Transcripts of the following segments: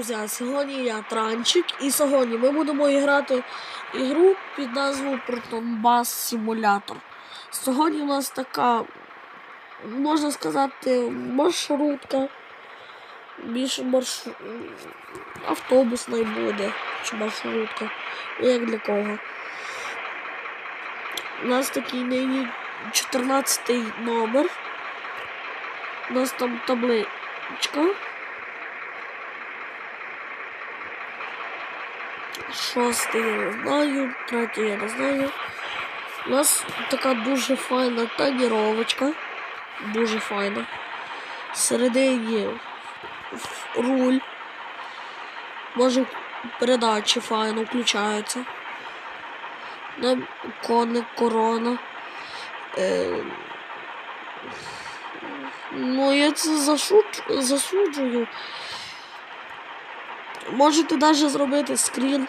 друзі, сьогодні я Транчик, і сьогодні ми будемо грати ігру під назвою Протонбас Симулятор. Сьогодні у нас така, можна сказати, маршрутка. Більше марш... автобусна буде, чи маршрутка. Ну, Як для кого. У нас такий нині 14 номер. У нас там табличка. Шостий я не знаю, третій я не знаю. У нас така дуже файна тоніровочка. Дуже файна. Всередині руль. Може передачі файно включаються. Нам коник, корона. Е, ну, я це засуд... засуджую. Можете навіть зробити скрін.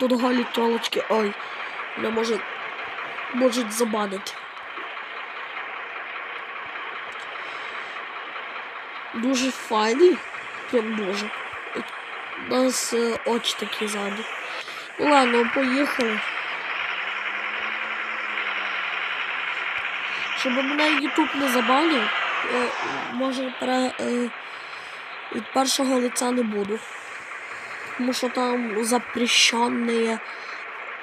Тут голі тілочки. Ой, мене може можуть забанити. Дуже файний. Прям дуже. У нас е, очі такі ззаду. Ну ладно, поїхали. Щоб мене YouTube не забанив, я, може пере, е, від першого лиця не буду. Тому що там запрещенные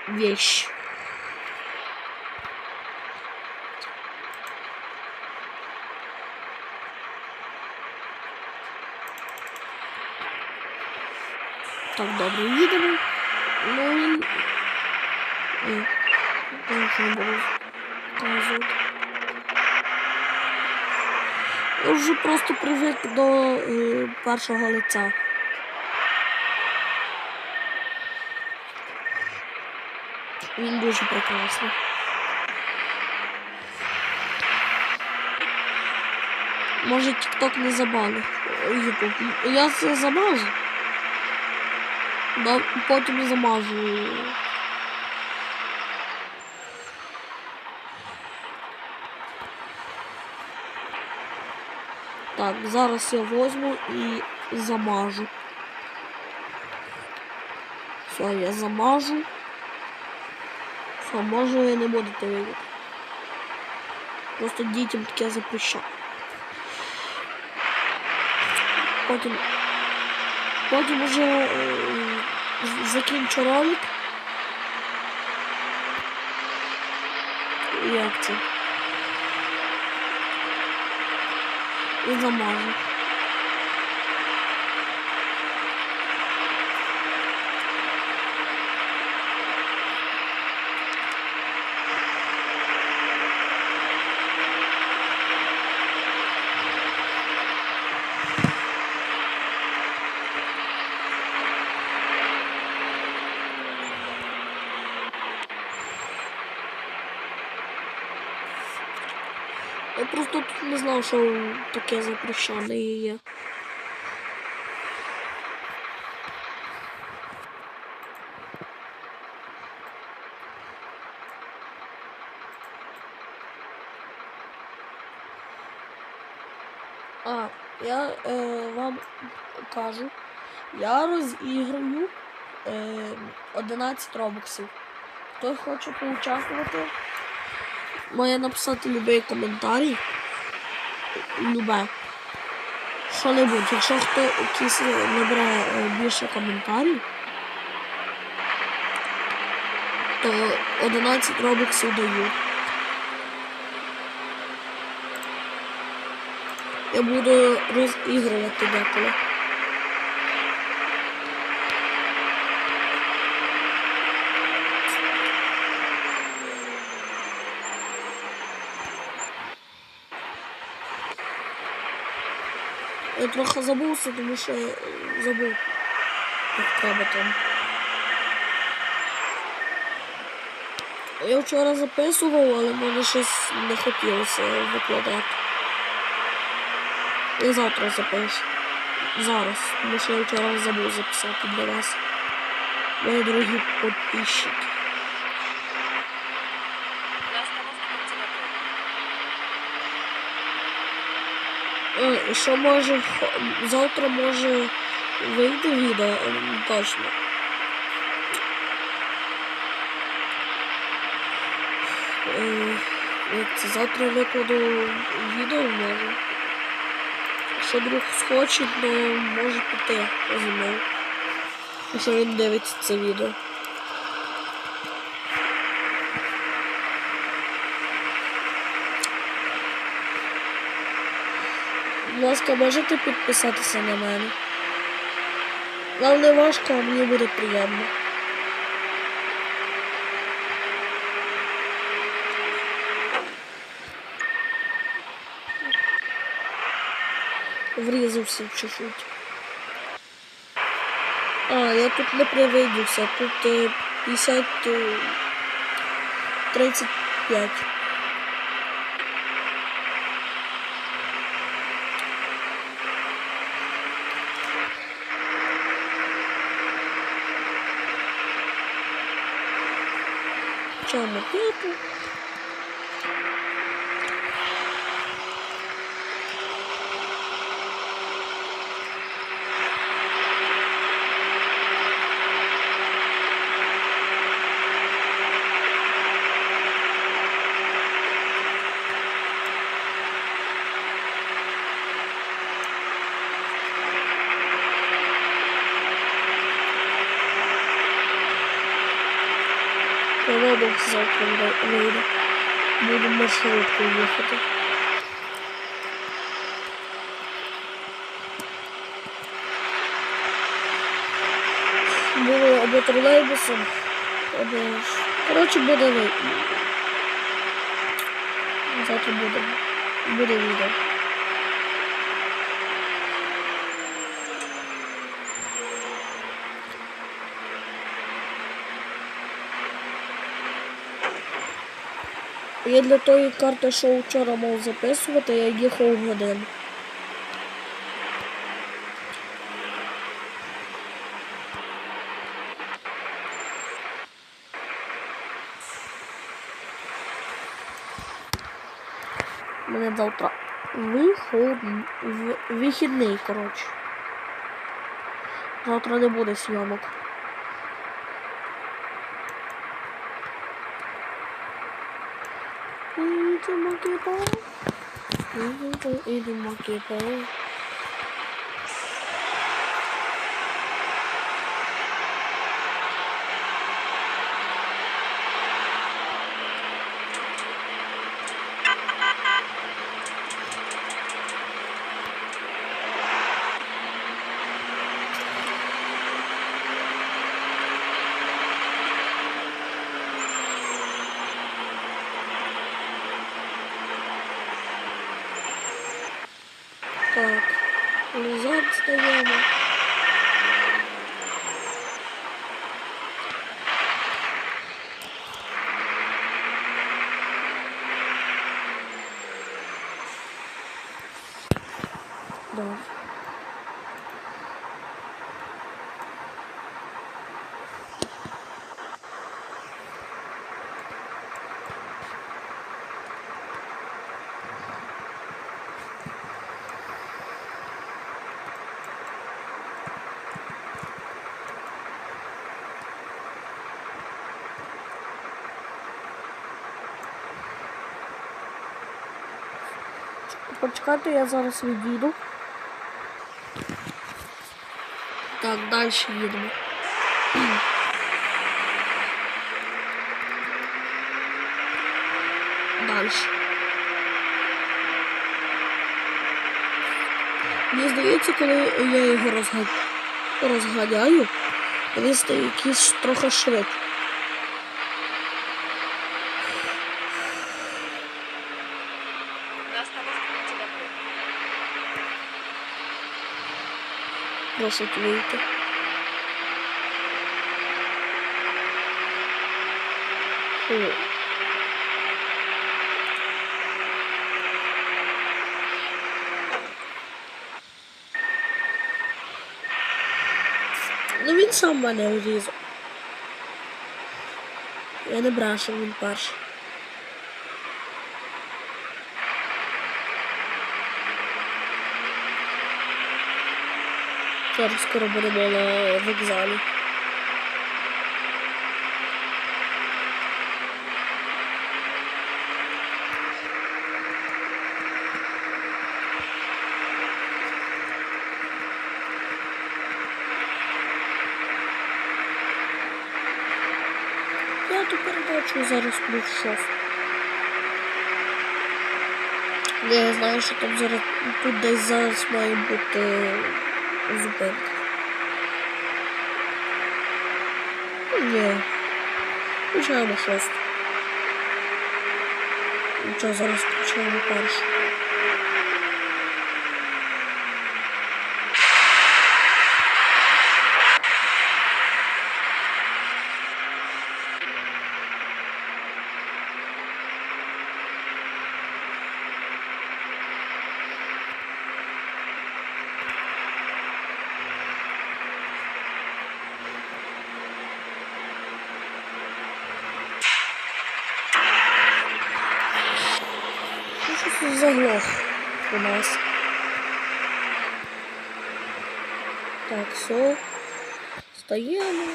вещи. Так, добре, їдемо. Ну він. Е, я вже не буду показувати. Я вже просто привик до е, першого лиця. Він дуже прекрасний. Може TikTok не забанив. Я це замажу. Да, потім замажу. Так, зараз я возьму і замажу. Все, я замажу. Все, може ви не будете видіти. Просто дітям таке запрещаю. Потім. Потім уже е, закінчу ролик. Як це? І замажу. Я просто тут не знав, що таке запрещене є. А, я е, вам кажу, я розіграю е, 11 робоксів. Хто хоче поучаствувати, має написати любий коментарій. Любе. Що-небудь. Якщо хто якийсь набере е, більше коментарів, то 11 робоксів даю. Я буду розігрувати деколи. Я трохи забувся, тому що я забув, як треба там. Я вчора записував, але мені щось не хотілося викладати. Я завтра запишу. Зараз, тому що я вчора забув записати для вас. Мої дорогі підписчики. Що може завтра може вийде відео точно. Е, це завтра викладу відео може. Якщо друг схоче, то може піти зі мною. Якщо він дивиться це відео. Будь ласка, можете підписатися на мене. Вам не важко, а мені буде приємно. Врізався чуть-чуть. А, я тут не привидівся, тут е, 50 е, 35. chama Pipo. Коробок завтра вийде. Буду маршрутку їхати. Було або тролейбусом, ж- Коротше, буде. Завтра буде. Буде відео. Я для тої карти, що вчора мав записувати, я їхав годину. Мене завтра виход... вихідний, коротше. Завтра не буде зйомок. It's a monkey ball. It's a monkey ball. Так, назад стаємо. Да. Почекайте, я зараз відійду. Так, далі їдемо. Далі. Мені здається, коли я його розга... розганяю, він стає якийсь трохи швидкий. На остановке тебя Просить вийти. Фу. Ну він сам мене урізав. Я не брашу, він перший. Зараз скоро будемо на вокзалі. Я ту передачу зараз включу. Я знаю, що там зараз тут десь зараз має бути зупинка. Ні. Включаємо шосту. Нічого, зараз включаємо першу. Заглох у нас. Так, все. Стаємо.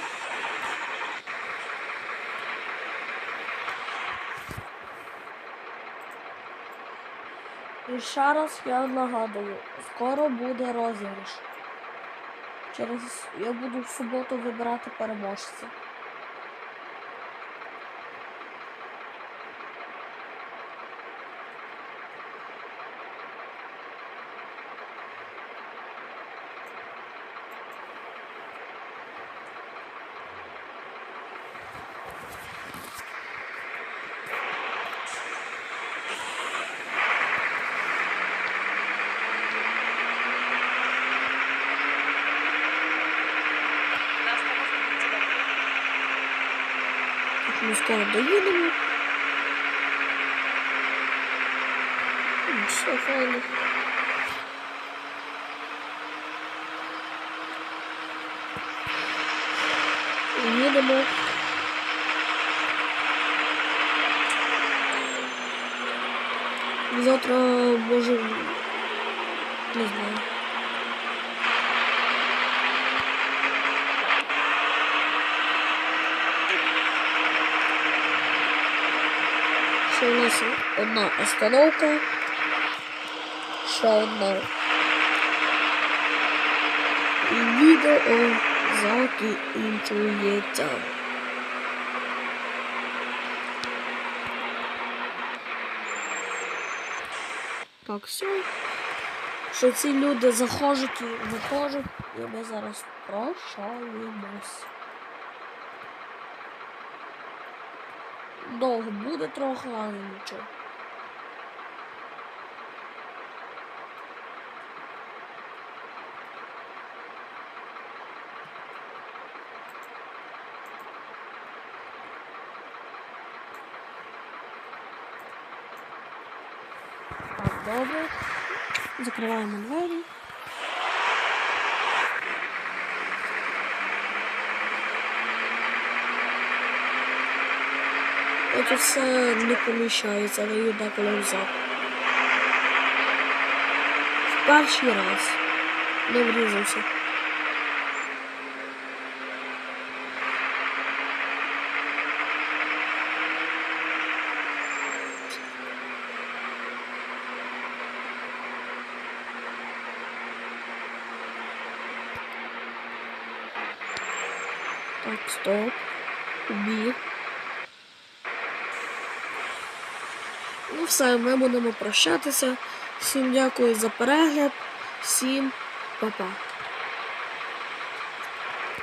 І ще раз я нагадую, скоро буде розіграш. Через я буду в суботу вибирати переможця. Скоро доїдемо. Все файно. Їдемо. Завтра може. Не знаю. Ще у нас одна остановка. Ще одна. І відео закінчується. Так, все. Що ці люди заходять і виходять, і ми зараз прощаємось. Довго буде трохи, але нічого. Так, добре. Закриваємо двері. Це все не поміщається, її деколи взяв. В перший раз не врізався. Так, стоп. Бі. Все, ми будемо прощатися. Всім дякую за перегляд. Всім па-па.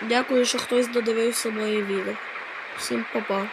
Дякую, що хтось додивився моє відео. Всім па-па.